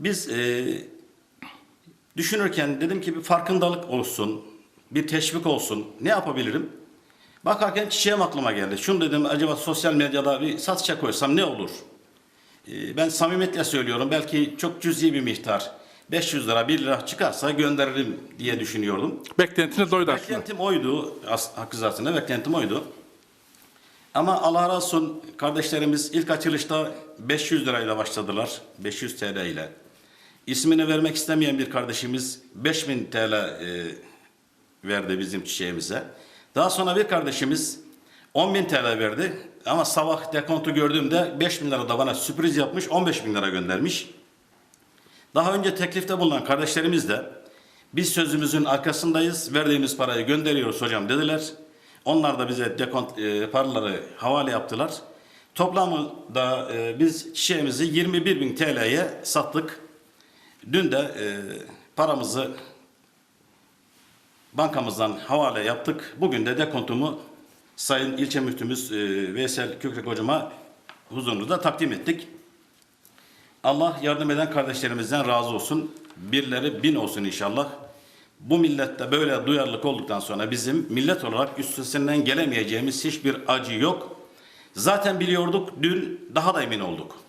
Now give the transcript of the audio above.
Biz e, düşünürken dedim ki bir farkındalık olsun, bir teşvik olsun. Ne yapabilirim? Bakarken çiçeğim aklıma geldi. Şunu dedim acaba sosyal medyada bir satışa koysam ne olur? E, ben samimiyetle söylüyorum. Belki çok cüzi bir miktar. 500 lira 1 lira çıkarsa gönderirim diye düşünüyordum. Beklentiniz oydu aslında. Beklentim oydu. Hakkı zatında beklentim oydu. Ama Allah razı olsun kardeşlerimiz ilk açılışta 500 lirayla başladılar. 500 TL ile. İsmini vermek istemeyen bir kardeşimiz 5000 TL e, verdi bizim çiçeğimize. Daha sonra bir kardeşimiz 10.000 TL verdi. Ama sabah dekontu gördüğümde 5000 lira da bana sürpriz yapmış 15 bin lira göndermiş. Daha önce teklifte bulunan kardeşlerimiz de biz sözümüzün arkasındayız, verdiğimiz parayı gönderiyoruz hocam dediler. Onlar da bize dekont e, paraları havale yaptılar. Toplamda e, biz çiçeğimizi 21 bin TL'ye sattık. Dün de e, paramızı bankamızdan havale yaptık. Bugün de dekontumu Sayın İlçe Müftümüz e, Veysel Kökrek Hocama huzurunuzda takdim ettik. Allah yardım eden kardeşlerimizden razı olsun. Birleri bin olsun inşallah. Bu millette böyle duyarlılık olduktan sonra bizim millet olarak üstesinden gelemeyeceğimiz hiçbir acı yok. Zaten biliyorduk, dün daha da emin olduk.